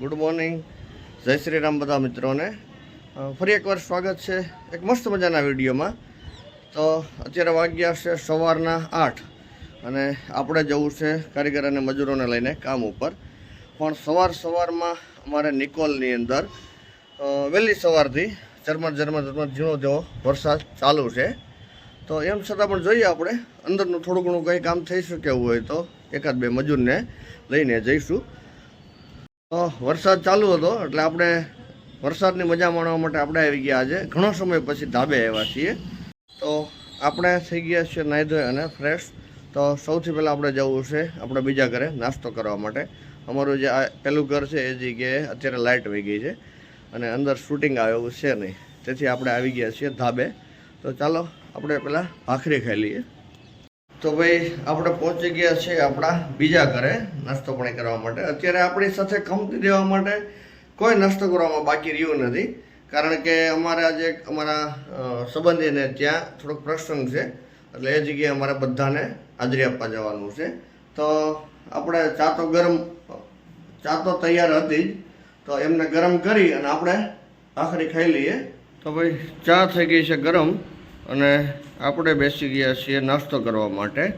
Good morning જય શ્રી રામ બધા મિત્રોને. ફરી એકવાર સ્વાગત છે એક મસ્ત મજાના વિડીયોમાં. તો અત્યારે વાગ્યા છે સવારના આઠ અને આપણે જવું છે કારીગર અને મજૂરોને લઈને કામ ઉપર. પણ સવાર સવારમાં અમારે નિકોલની અંદર વહેલી સવારથી ઝરમર ઝરમર ઝરમર ઝીણો જેવો વરસાદ ચાલુ છે. તો એમ છતાં પણ જોઈએ આપણે, અંદરનું થોડું ઘણું કંઈ કામ થઈ શકે એવું હોય તો એકાદ બે મજૂરને લઈને જઈશું. વરસાદ ચાલુ હતો, એટલે આપણે વરસાદની મજા માણવા માટે આપણે આવી ગયા આજે. ઘણો સમય પછી ધાબે આવ્યા છીએ. તો આપણે થઈ ગયા છીએ નાહી ધોઈ અને ફ્રેશ તો સૌથી પહેલાં આપણે જવું છે આપણે બીજા ઘરે નાસ્તો કરવા માટે. અમારું જે આ પહેલું ઘર છે એ જગ્યાએ અત્યારે લાઇટ વહી ગઈ છે અને અંદર શૂટિંગ આવે એવું છે નહીં. તેથી આપણે આવી ગયા છીએ ધાબે. તો ચાલો આપણે પહેલાં ભાખરી ખાઈ લઈએ. તો ભાઈ, આપણે પહોંચી ગયા છીએ આપણા બીજા ઘરે નાસ્તો પણ કરવા માટે. અત્યારે આપણી સાથે કંપની દેવા માટે કોઈ નાસ્તો કરવામાં બાકી રહ્યું નથી, કારણ કે અમારે આજે અમારા સંબંધીને ત્યાં થોડોક પ્રસંગ છે, એટલે એ જગ્યાએ અમારે બધાને હાજરી આપવા જવાનું છે. તો આપણે ચા તો ગરમ, ચા તો તૈયાર હતી જ, તો એમને ગરમ કરી અને આપણે આખરી ખાઈ લઈએ. તો ભાઈ, ચા થઈ ગઈ છે ગરમ. અને આપણે બેસી ગયા છીએ નાસ્તો કરવા માટે.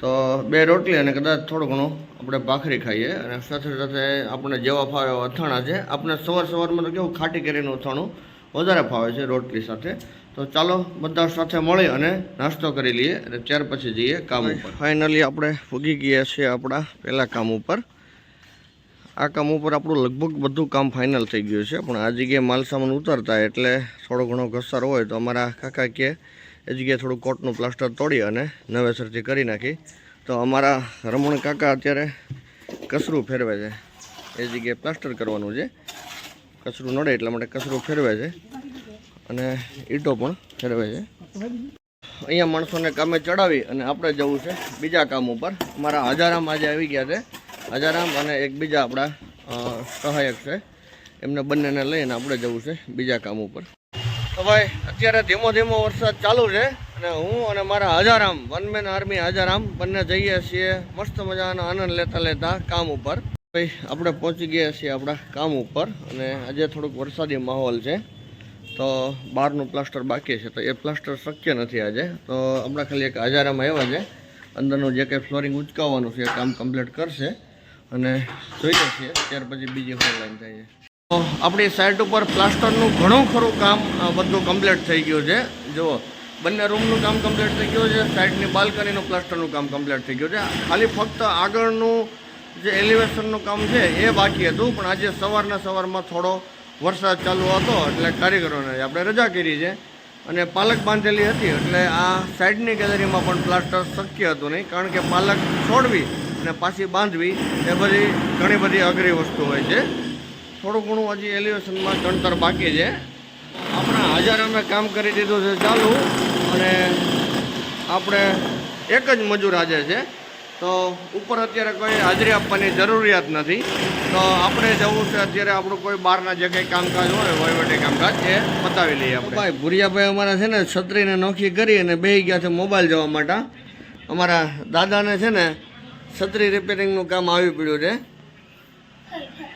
તો બે રોટલી અને કદાચ થોડું ઘણું આપણે ભાખરી ખાઈએ અને સાથે સાથે આપણે જેવા ફાવે એવા અથાણા છે. આપણે સવાર સવારમાં તો કેવું ખાટી કેરીનું અથાણું વધારે ફાવે છે રોટલી સાથે. તો ચાલો બધા સાથે મળી અને નાસ્તો કરી લઈએ અને ત્યાર પછી જઈએ કામ ઉપર. ફાઇનલી આપણે પૂગી ગયા છીએ આપણા પહેલાં કામ ઉપર. આ કામ ઉપર આપણું લગભગ બધું કામ ફાઇનલ થઈ ગયું છે. પણ આ જગ્યાએ માલ સામાન ઉતરતા એટલે થોડો ઘણો ઘસારો હોય તો અમારા કાકા કે એ જગ્યાએ થોડું કોટનું પ્લાસ્ટર તોડી અને નવેસરથી કરી નાખી. તો અમારા રમણ કાકા અત્યારે કચરું ફેરવે છે. એ જગ્યાએ પ્લાસ્ટર કરવાનું છે. કચરું નડે એટલા માટે કચરું ફેરવે છે. અને ઈંટો પણ ફેરવે છે. અહીંયા માણસોને કામે ચડાવી અને આપણે જવું છે બીજા કામ ઉપર. અમારા હજારામાં આજે આવી ગયા છે. હજારામ અને એક બીજા આપણા સહાયક છે. એમને બંનેને લઈને આપણે જવું છે બીજા કામ ઉપર. તો ભાઈ, અત્યારે ધીમો ધીમો વરસાદ ચાલુ છે અને હું અને મારા હજારામ વનમેન આર્મી હજારામ બંને જઈએ છીએ મસ્ત મજાનો આનંદ લેતા લેતા કામ ઉપર. ભાઈ, આપણે પહોંચી ગયા છીએ આપણા કામ ઉપર અને આજે થોડુંક વરસાદી માહોલ છે. તો બહારનું પ્લાસ્ટર બાકી છે. તો એ પ્લાસ્ટર શક્ય નથી આજે. તો આપણા ખાલી એક હજારામાં એવા છે. અંદરનું જે કંઈ ફ્લોરિંગ ઉચકાવવાનું છે એ કામ કમ્પ્લીટ કરશે. અને જોઈએ છીએ, ત્યાર પછી બીજી ઓનલાઈન થાય છે તો આપણી સાઇટ ઉપર પ્લાસ્ટરનું ઘણું ખરું કામ બધું કમ્પ્લીટ થઈ ગયું છે. જુઓ, બંને રૂમનું કામ કમ્પ્લીટ થઈ ગયું છે સાઈડની બાલ્કનીનું પ્લાસ્ટરનું કામ કમ્પ્લીટ થઈ ગયું છે. ખાલી ફક્ત આગળનું જે એલિવેશનનું કામ છે એ બાકી હતું, પણ આજે સવારના સવારમાં થોડો વરસાદ ચાલુ હતો, એટલે કારીગરોને આપણે રજા કરી છે. અને પાલક બાંધેલી હતી, એટલે આ સાઇડની ગેલેરીમાં પણ પ્લાસ્ટર શક્ય હતું નહીં, કારણ કે પાલક છોડવી અને પાછી બાંધવી એ બધી ઘણી બધી અઘરી વસ્તુ હોય છે. થોડું ઘણું હજી એલિવેશનમાં ચણતર બાકી છે. આપણા હજાર અમે કામ કરી દીધું છે ચાલુ અને આપણે એક જ મજૂર હાજર છે. તો ઉપર અત્યારે કોઈ હાજરી આપવાની જરૂરિયાત નથી. તો આપણે જવું છે અત્યારે આપણું કોઈ બહારના જે કંઈ કામકાજ હોય વહીવટી કામકાજ એ બતાવી લઈએ આપણે. ભાઈ, ભુરિયાભાઈ અમારા છે ને છત્રીને નોખી કરી અને બેહી ગયા છે મોબાઈલ જવા માટે. અમારા દાદાને છે ને છત્રી રિપેરિંગનું કામ આવી પડ્યું છે.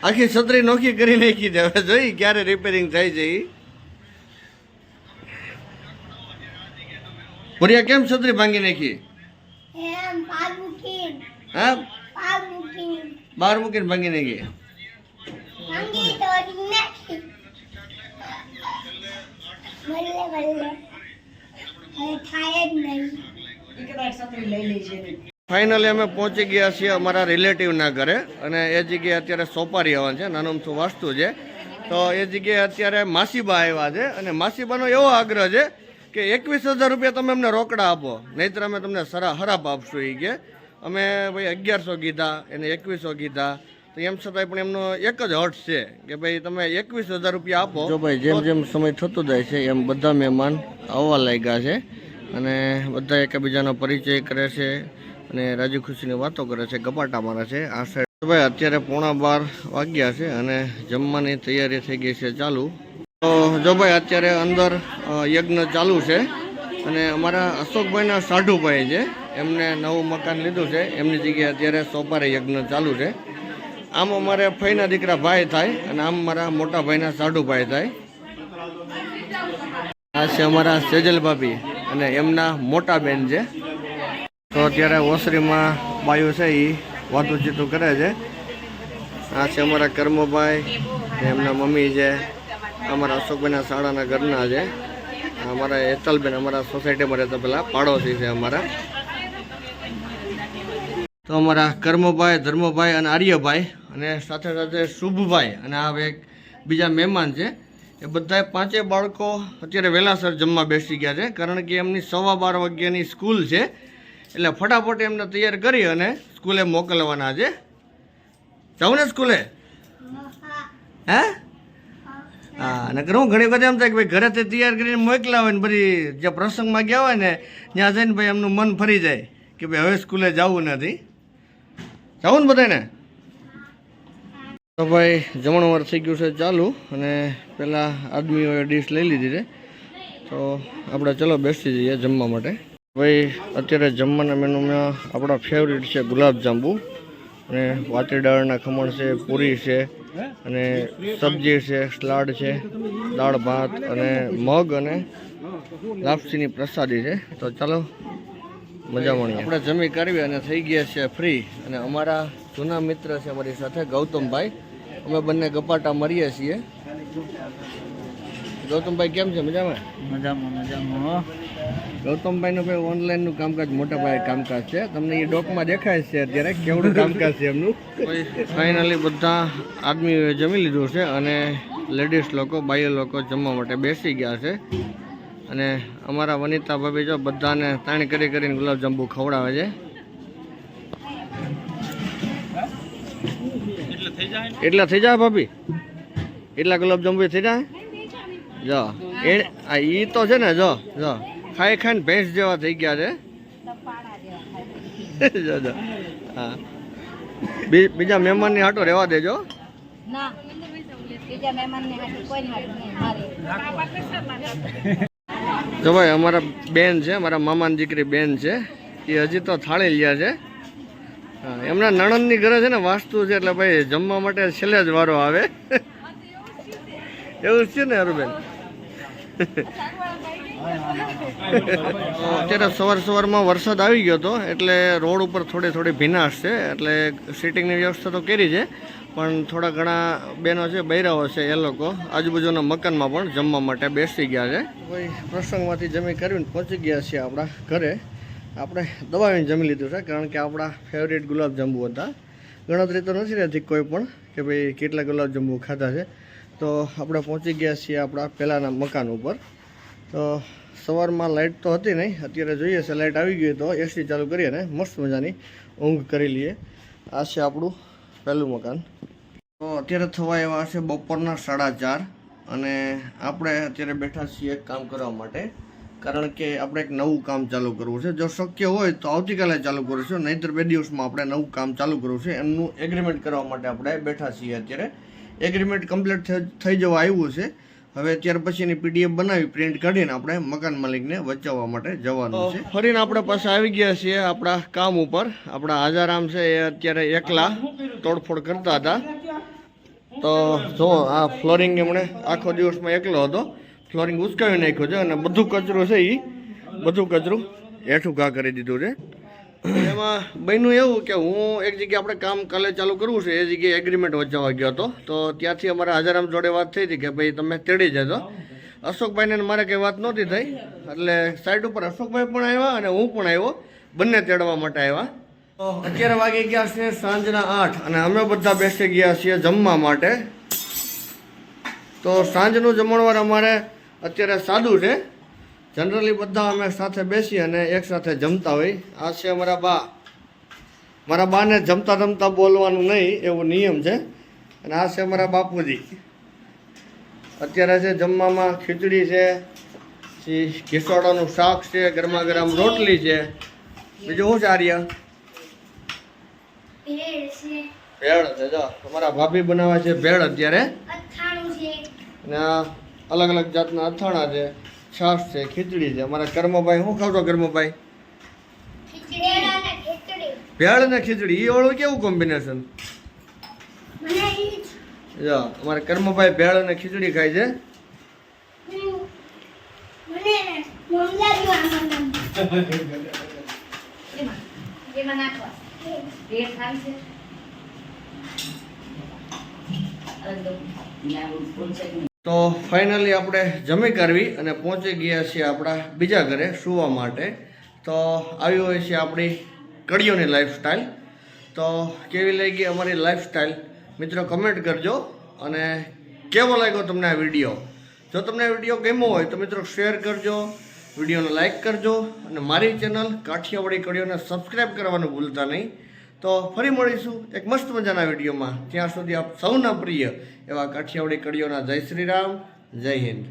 આખી છત્રી નોખી કરી નાખી છે. હવે જોઈ ક્યારે રિપેરિંગ થાય છે ઈ. ભુરિયા કેમ છત્રી ભાંગી નાખી? હા? પાબુકીન મૂકીને. ભાંગી નાખી. થાય જ નહીં. ફાઇનલી અમે પહોંચી ગયા છીએ અમારા રિલેટિવના ઘરે અને એ જગ્યાએ અત્યારે સોપારી આવવાનું છે નાનું અમથું વાસ્તુ છે. તો એ જગ્યાએ અત્યારે માસીબા આવ્યા છે અને માસીબાનો એવો આગ્રહ છે કે એકવીસ હજાર રૂપિયા તમે અમને રોકડા આપો નહીંતર અમે તમને સરા હરાપ આપશું એ કે. અમે ભાઈ અગિયારસો કીધા એને એકવીસો કીધા. તો એમ છતાંય પણ એમનો એક જ હટ છે કે ભાઈ તમે એકવીસ હજાર રૂપિયા આપો. જો ભાઈ જેમ જેમ સમય થતો જાય છે એમ બધા મહેમાન આવવા લાગ્યા છે અને બધા એકબીજાનો પરિચય કરે છે. અને રાજી ખુશીની વાતો કરે છે ગપાટા મારે છે. આ સાઈડ ભાઈ અત્યારે પોણા બાર વાગ્યા છે અને જમવાની તૈયારી થઈ ગઈ છે ચાલુ. તો જો ભાઈ અત્યારે અંદર યજ્ઞ ચાલુ છે અને અમારા અશોકભાઈના સાઢુભાઈ છે, એમને નવું મકાન લીધું છે. એમની જગ્યાએ અત્યારે સોપારે યજ્ઞ ચાલુ છે. આમ અમારે ફઈના દીકરા ભાઈ થાય અને આમ મારા મોટા ભાઈના સાઢુભાઈ થાય. આ છે અમારા સેજલ ભાભી અને એમના મોટા બેન છે. તો અત્યારે ઓસરીમાં બાયું છે એ વાતુચીતું કરે છે. આ છે અમારા કર્મભાઈ એમના મમ્મી છે. અમારા અશોકભાઈના શાળાના ઘરના છે. અમારા હેતલબેન, અમારા સોસાયટીમાં રહેતા પેલા પાડોશી છે અમારા. તો અમારા કર્મભાઈ, ધર્મભાઈ અને આર્યભાઈ અને સાથે સાથે શુભભાઈ અને આ એક બીજા મહેમાન છે. એ બધા પાંચેય બાળકો અત્યારે વહેલાસર જમવા બેસી ગયા છે, કારણ કે એમની સવા બાર વાગ્યાની સ્કૂલ છે. એટલે ફટાફટ એમને તૈયાર કરી અને સ્કૂલે મોકલવાના છે. જાઉં ને સ્કૂલે. હે. હા? અને હું ઘણી વખત એમ થાય કે ભાઈ ઘરેથી તૈયાર કરીને મોકલા હોય ને બધી જે પ્રસંગમાં ગયા હોય ને ત્યાં જઈને ભાઈ એમનું મન ફરી જાય કે ભાઈ હવે સ્કૂલે જવું નથી. જવું ને બધાને તો ભાઈ જમણવાર થઈ ગયું છે ચાલુ અને પહેલાં આદમીઓએ ડીશ લઈ લીધી છે. તો આપણે ચલો બેસી જઈએ જમવા માટે. ભાઈ અત્યારે જમવાના મેનુમાં આપણા ફેવરિટ છે ગુલાબજાંબુ અને વાટી દાળના ખમણ છે પૂરી છે અને સબ્જી છે સલાડ છે દાળ ભાત અને મગ અને લાપસીની પ્રસાદી છે. તો ચાલો મજા માણીએ. આપણે જમી કરવી અને થઈ ગયા છે ફ્રી અને અમારા જૂના મિત્ર છે અમારી સાથે ગૌતમભાઈ. અમે બંને ગપાટા મરીએ છીએ. ગૌતમભાઈ કેમ છે? મજામાં? મજામાં મજામાં ગૌતમભાઈનું ભાઈ ઓનલાઈનનું કામકાજ મોટા ભાઈ કામકાજ છે. તમને એ ડોકમાં દેખાય છે અત્યારે કેવડું કામકાજ છે એમનું. ફાઇનલી બધા આદમીઓએ જમી લીધું છે અને લેડીઝ લોકો બાઈઓ લોકો જમવા માટે બેસી ગયા છે. અને અમારા વનિતા ભાભી જો બધાને તાણ કરી કરીને ગુલાબજાંબુ ખવડાવે છે. એટલા થઈ જાય ભાભી? એટલા ગુલાબજાંબુ થઈ જાય? જો એ આ તો છે ને જો જો. ખાઈ ખાઈને ભેંસ જેવા થઈ ગયા છે. જો જો હા. બીજા મહેમાનની હાટો રહેવા દેજો. જો ભાઈ અમારા બેન છે મારા મામાની દીકરી બેન છે. એ હજી તો થાળી લ્યા છે. એમના નણંદની ઘરે છે ને વાસ્તુ છે એટલે ભાઈ જમવા માટે છેલ્લે જ વારો આવે. એવું છે ને. અરુબેન? અત્યારે સવાર સવારમાં વરસાદ આવી ગયો હતો, એટલે રોડ ઉપર થોડી થોડી ભીનાશ છે, એટલે સીટિંગની વ્યવસ્થા તો કરી છે, પણ થોડા ઘણા બહેનો છે, બૈરાઓ છે એ લોકો આજુબાજુના મકાનમાં પણ જમવા માટે બેસી ગયા છે. કોઈ પ્રસંગમાંથી જમી કરીને પહોંચી ગયા છીએ આપણા ઘરે. આપણે દબાવીને જમી લીધું છે, કારણ કે આપણા ફેવરેટ ગુલાબજાંબુ હતા. ગણતરી તો નથી રહેતી કોઈ પણ, કે ભાઈ કેટલા ગુલાબજાંબુ ખાધા છે. તો આપણે પહોંચી ગયા છીએ આપણા પહેલાંના મકાન ઉપર. તો સવારમાં લાઇટ તો હતી નહીં, અત્યારે જોઈએ છે લાઇટ આવી ગઈ તો એસી ચાલુ કરીએ ને, મસ્ત મજાની ઊંઘ કરી લઈએ. આ છે આપણું પહેલું મકાન. તો અત્યારે થવા એવા છે બપોરના સાડા ચાર અને આપણે અત્યારે બેઠા છીએ કામ કરવા માટે, કારણ કે આપણે એક નવું કામ ચાલુ કરવું છે. જો શક્ય હોય તો આવતીકાલે ચાલુ કરીશું, નહીંતર બે દિવસમાં આપણે નવું કામ ચાલુ કરવું છે. એમનું એગ્રીમેન્ટ કરવા માટે આપણે બેઠા છીએ અત્યારે. એગ્રીમેન્ટ કમ્પ્લીટ થઈ જવા આવ્યું છે. હવે ત્યાર પછીની પીડીએફ બનાવી પ્રિન્ટ કાઢીને આપણે મકાન માલિકને વચાવવા માટે જવાનું છે. ફરીને આપણે પાસે આવી ગયા છીએ આપણા કામ ઉપર. આપણા હાજારામ છે એ અત્યારે એકલા તોડફોડ કરતા હતા. તો જો, આ ફ્લોરિંગ એમણે આખો દિવસમાં એકલો હતો. ફ્લોરિંગ ઉચકાવી નાખ્યો છે અને બધું કચરું છે એ બધું કચરું હેઠું ઘા કરી દીધું છે. એમાં બન્યું એવું કે હું એક જગ્યાએ આપણે કામ કાલે ચાલુ કરવું છે, એ જગ્યાએ એગ્રીમેન્ટ વચ્ચે ગયો હતો. તો ત્યાંથી અમારા હાજરામ જોડે વાત થઈ હતી કે ભાઈ તમે તેડી જજો. અશોકભાઈને મારે કંઈ વાત નહોતી થઈ. એટલે સાઈડ ઉપર અશોકભાઈ પણ આવ્યા અને હું પણ આવ્યો. બંને તેડવા માટે આવ્યા. અત્યારે વાગી ગયા છે સાંજના આઠ અને અમે બધા બેસી ગયા છીએ જમવા માટે. તો સાંજનું જમણવાર અમારે અત્યારે સાદું છે. જનરલી બધા અમે સાથે બેસી અને એક સાથે જમતા હોય. આ છે અમારા બા. મારા બાને જમતા જમતા બોલવાનું નહીં એવો નિયમ છે. અને આ છે અમારા બાપુજી. અત્યારે છે જમવામાં ખીચડી છે પછી ઘીસોડાનું શાક છે ગરમા ગરમ રોટલી છે. બીજું શું ચાર્ય ભેળ છે. જો. અમારા ભાભી બનાવે છે ભેળ અત્યારે. અને આ અલગ અલગ જાતના અથાણા છે. છાશ છે ખીચડી છે. અમારા કર્મભાઈ શું ખાવ છો કર્મભાઈ? ખીચડી. અને ખીચડી. ભેળ ને ખીચડી એ વાળું કેવું કોમ્બિનેશન જો અમારે કર્મભાઈ ભેળ અને ખીચડી ખાય છે. નાખવા છે? તો ફાઇનલી આપણે જમી કરવી અને પહોંચી ગયા છીએ આપણા બીજા ઘરે સુવા માટે. તો આવી હોય છે આપણી કડીઓની લાઈફસ્ટાઈલ તો કેવી લાગી અમારી લાઈફસ્ટાઈલ મિત્રો કમેન્ટ કરજો અને કેવો લાગ્યો તમને આ વીડિયો જો તમને વીડિયો ગમ્યો હોય તો મિત્રો શેર કરજો વિડીયોને લાઈક કરજો અને મારી ચેનલ કાઠિયાવાડી કડીઓને સબસ્ક્રાઈબ કરવાનું ભૂલતા નહીં. તો ફરી મળીશું એક મસ્ત મજાના વિડીયોમાં. ત્યાં સુધી આપ સૌના પ્રિય એવા કાઠિયાવાડી કડીઓના જય શ્રી રામ, જય હિન્દ.